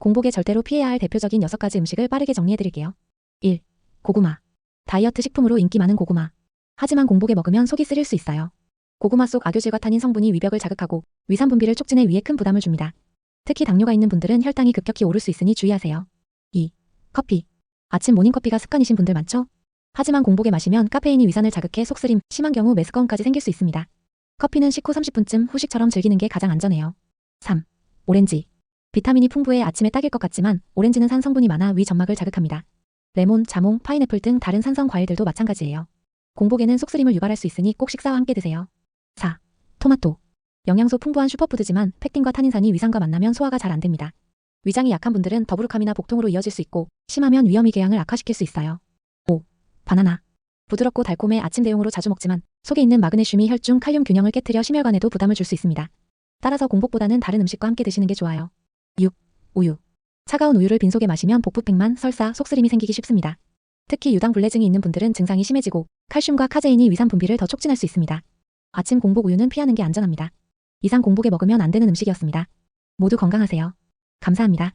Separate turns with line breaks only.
공복에 절대로 피해야 할 대표적인 6가지 음식을 빠르게 정리해드릴게요. 1. 고구마. 다이어트 식품으로 인기 많은 고구마. 하지만 공복에 먹으면 속이 쓰릴 수 있어요. 고구마 속 악효질과 타닌 성분이 위벽을 자극하고 위산 분비를 촉진해 위에 큰 부담을 줍니다. 특히 당뇨가 있는 분들은 혈당이 급격히 오를 수 있으니 주의하세요. 2. 커피. 아침 모닝커피가 습관이신 분들 많죠? 하지만 공복에 마시면 카페인이 위산을 자극해 속쓰림, 심한 경우 메스꺼움까지 생길 수 있습니다. 커피는 식후 30분쯤 후식처럼 즐기는 게 가장 안전해요. 3. 오렌지. 비타민이 풍부해 아침에 딱일 것 같지만 오렌지는 산 성분이 많아 위 점막을 자극합니다. 레몬, 자몽, 파인애플 등 다른 산성 과일들도 마찬가지예요. 공복에는 속쓰림을 유발할 수 있으니 꼭 식사와 함께 드세요. 4. 토마토. 영양소 풍부한 슈퍼푸드지만 팩틴과 타닌산이 위산과 만나면 소화가 잘 안 됩니다. 위장이 약한 분들은 더부룩함이나 복통으로 이어질 수 있고 심하면 위험이 궤양을 악화시킬 수 있어요. 5. 바나나. 부드럽고 달콤해 아침 대용으로 자주 먹지만 속에 있는 마그네슘이 혈중 칼륨 균형을 깨뜨려 심혈관에도 부담을 줄 수 있습니다. 따라서 공복보다는 다른 음식과 함께 드시는 게 좋아요. 6. 우유. 차가운 우유를 빈속에 마시면 복부팽만, 설사, 속쓰림이 생기기 쉽습니다. 특히 유당 불내증이 있는 분들은 증상이 심해지고 칼슘과 카제인이 위산 분비를 더 촉진할 수 있습니다. 아침 공복 우유는 피하는 게 안전합니다. 이상 공복에 먹으면 안 되는 음식이었습니다. 모두 건강하세요. 감사합니다.